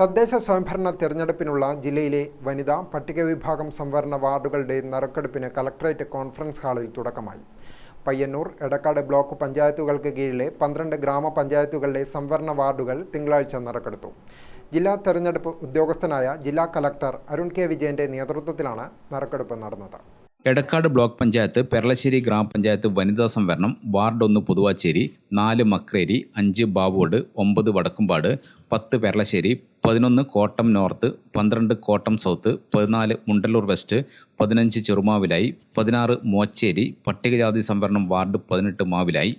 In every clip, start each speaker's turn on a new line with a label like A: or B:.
A: തദ്ദേശ സ്വയംഭരണ തിരഞ്ഞെടുപ്പിനുള്ള ജില്ലയിലെ വനിതാ പട്ടിക വിഭാഗം സംവരണ വാർഡുകളുടെ നറുക്കെടുപ്പിന് കലക്ടറേറ്റ് കോൺഫറൻസ് ഹാളിൽ തുടക്കമായി. പയ്യന്നൂർ എടക്കാട് ബ്ലോക്ക് പഞ്ചായത്തുകൾക്ക് കീഴിലെ പന്ത്രണ്ട് ഗ്രാമപഞ്ചായത്തുകളിലെ സംവരണ വാർഡുകൾ തിങ്കളാഴ്ച നറുക്കെടുത്തു. ജില്ലാ തെരഞ്ഞെടുപ്പ് ഉദ്യോഗസ്ഥനായ ജില്ലാ കലക്ടർ അരുൺ കെ വിജയന്റെ നേതൃത്വത്തിലാണ് നറുക്കെടുപ്പ് നടന്നത്.
B: എടക്കാട് ബ്ലോക്ക് പഞ്ചായത്ത് പെരളശ്ശേരി ഗ്രാമപഞ്ചായത്ത് വനിതാ സംവരണം വാർഡ് ഒന്ന് പുതുവാച്ചേരി നാല് മക്രേരി അഞ്ച് ബാവോട് ഒമ്പത് വടക്കുംപാട് പത്ത് പെരളശ്ശേരി പതിനൊന്ന് കോട്ടം നോർത്ത് പന്ത്രണ്ട് കോട്ടം സൗത്ത് പതിനാല് മുണ്ടല്ലൂർ വെസ്റ്റ് പതിനഞ്ച് ചെറുമാവിലായി പതിനാറ് മോച്ചേരി പട്ടികജാതി സംവരണം വാർഡ് പതിനെട്ട് മാവിലായി.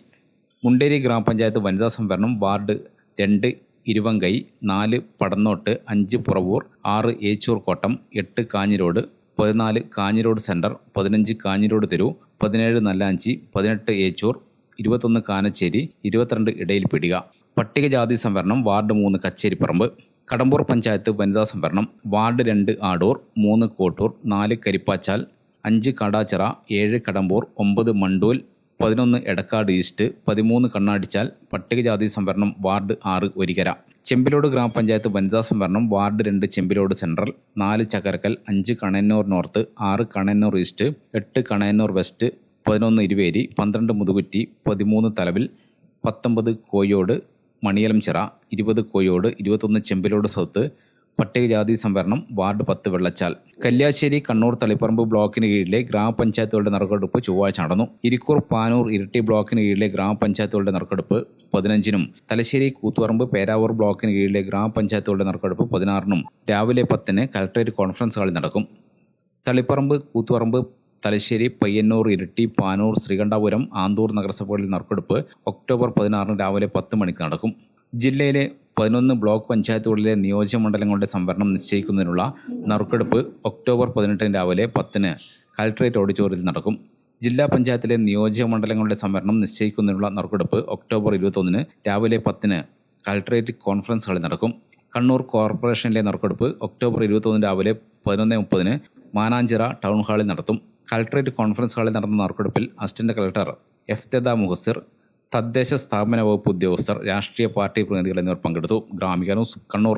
B: മുണ്ടേരി ഗ്രാമപഞ്ചായത്ത് വനിതാ സംവരണം വാർഡ് രണ്ട് ഇരുവങ്കൈ നാല് പടന്നോട്ട് അഞ്ച് പുറവൂർ ആറ് ഏച്ചൂർ കോട്ടം എട്ട് കാഞ്ഞിരോട് പതിനാല് കാഞ്ഞിരോട് സെന്റർ പതിനഞ്ച് കാഞ്ഞിരോട് തെരു പതിനേഴ് നല്ലാഞ്ചി പതിനെട്ട് ഏച്ചൂർ ഇരുപത്തൊന്ന് കാനച്ചേരി ഇരുപത്തിരണ്ട് ഇടയിൽ പിടിക. പട്ടികജാതി സംവരണം വാർഡ് മൂന്ന് കച്ചേരിപ്പറമ്പ് കടമ്പൂർ പഞ്ചായത്ത് വനിതാ സംവരണം വാർഡ് രണ്ട് ആടൂർ മൂന്ന് കോട്ടൂർ നാല് കരിപ്പാച്ചാൽ അഞ്ച് കടാച്ചിറ ഏഴ് കടമ്പൂർ ഒമ്പത് മണ്ടൂൽ പതിനൊന്ന് എടക്കാട് ഈസ്റ്റ് പതിമൂന്ന് കണ്ണാടിച്ചാൽ പട്ടികജാതി സംവരണം വാർഡ് ആറ് ഒരികര. ചെമ്പിലോട് ഗ്രാമപഞ്ചായത്ത് വനിതാ സംവരണം വാർഡ് രണ്ട് ചെമ്പിലോട് സെൻട്രൽ നാല് ചക്കരക്കൽ അഞ്ച് കണയന്നൂർ നോർത്ത് ആറ് കണയന്നൂർ ഈസ്റ്റ് എട്ട് കണയന്നൂർ വെസ്റ്റ് പതിനൊന്ന് ഇരുവേരി പന്ത്രണ്ട് മുതുകുറ്റി പതിമൂന്ന് തലവിൽ പത്തൊമ്പത് കോയോട് മണിയലംചിറ ഇരുപത് കോയോട് ഇരുപത്തൊന്ന് ചെമ്പിലോട് സൗത്ത് പട്ടികജാതി സംവരണം വാർഡ് പത്ത് വെള്ളച്ചാൽ. കല്യാശ്ശേരി കണ്ണൂർ തളിപ്പറമ്പ് ബ്ലോക്കിന് കീഴിലെ ഗ്രാമപഞ്ചായത്തുകളുടെ നറുക്കെടുപ്പ് ചൊവ്വാഴ്ച നടന്നു. ഇരിക്കൂർ പാനൂർ ഇരിട്ടി ബ്ലോക്കിന് കീഴിലെ ഗ്രാമപഞ്ചായത്തുകളുടെ നറുക്കെടുപ്പ് പതിനഞ്ചിനും. തലശ്ശേരി കൂത്തുപറമ്പ് പേരാവൂർ ബ്ലോക്കിന് കീഴിലെ ഗ്രാമപഞ്ചായത്തുകളുടെ നറുക്കെടുപ്പ് പതിനാറിനും. രാവിലെ പത്തിന് കലക്ടറേറ്റ് കോൺഫറൻസ് ഹാളിൽ നടക്കും. തളിപ്പറമ്പ് കൂത്തുപറമ്പ് തലശ്ശേരി പയ്യന്നൂർ ഇരിട്ടി പാനൂർ ശ്രീകണ്ഠാപുരം ആന്തൂർ നഗരസഭകളിൽ നറുക്കെടുപ്പ് ഒക്ടോബർ പതിനാറിന് രാവിലെ പത്ത് മണിക്ക് നടക്കും. ജില്ലയിലെ പതിനൊന്ന് ബ്ലോക്ക് പഞ്ചായത്തുകളിലെ നിയോജകമണ്ഡലങ്ങളുടെ സംവരണം നിശ്ചയിക്കുന്നതിനുള്ള നറുക്കെടുപ്പ് ഒക്ടോബർ പതിനെട്ടിന് രാവിലെ പത്തിന് കലക്ട്രേറ്റ് ഓഡിറ്റോറിയത്തിൽ നടക്കും. ജില്ലാ പഞ്ചായത്തിലെ നിയോജകമണ്ഡലങ്ങളുടെ സംവരണം നിശ്ചയിക്കുന്നതിനുള്ള നറുക്കെടുപ്പ് ഒക്ടോബർ ഇരുപത്തൊന്നിന് രാവിലെ പത്തിന് കലക്ട്രേറ്റ് കോൺഫറൻസ് ഹാളിൽ നടക്കും. കണ്ണൂർ കോർപ്പറേഷനിലെ നറുക്കെടുപ്പ് ഒക്ടോബർ ഇരുപത്തൊന്ന് രാവിലെ പതിനൊന്ന് മുപ്പതിന് മാനാഞ്ചിറ ടൗൺ ഹാളിൽ നടത്തും. കലക്ട്രേറ്റ് കോൺഫറൻസ് ഹാളിൽ നടന്ന നറുക്കെടുപ്പിൽ അസിസ്റ്റന്റ് കളക്ടർ എഫ്തദ മുഹസിർ തദ്ദേശ സ്ഥാപന വകുപ്പ് ഉദ്യോഗസ്ഥർ രാഷ്ട്രീയ പാർട്ടി പ്രതിനിധികൾ എന്നിവർ പങ്കെടുത്തു. Gramika news Kannur.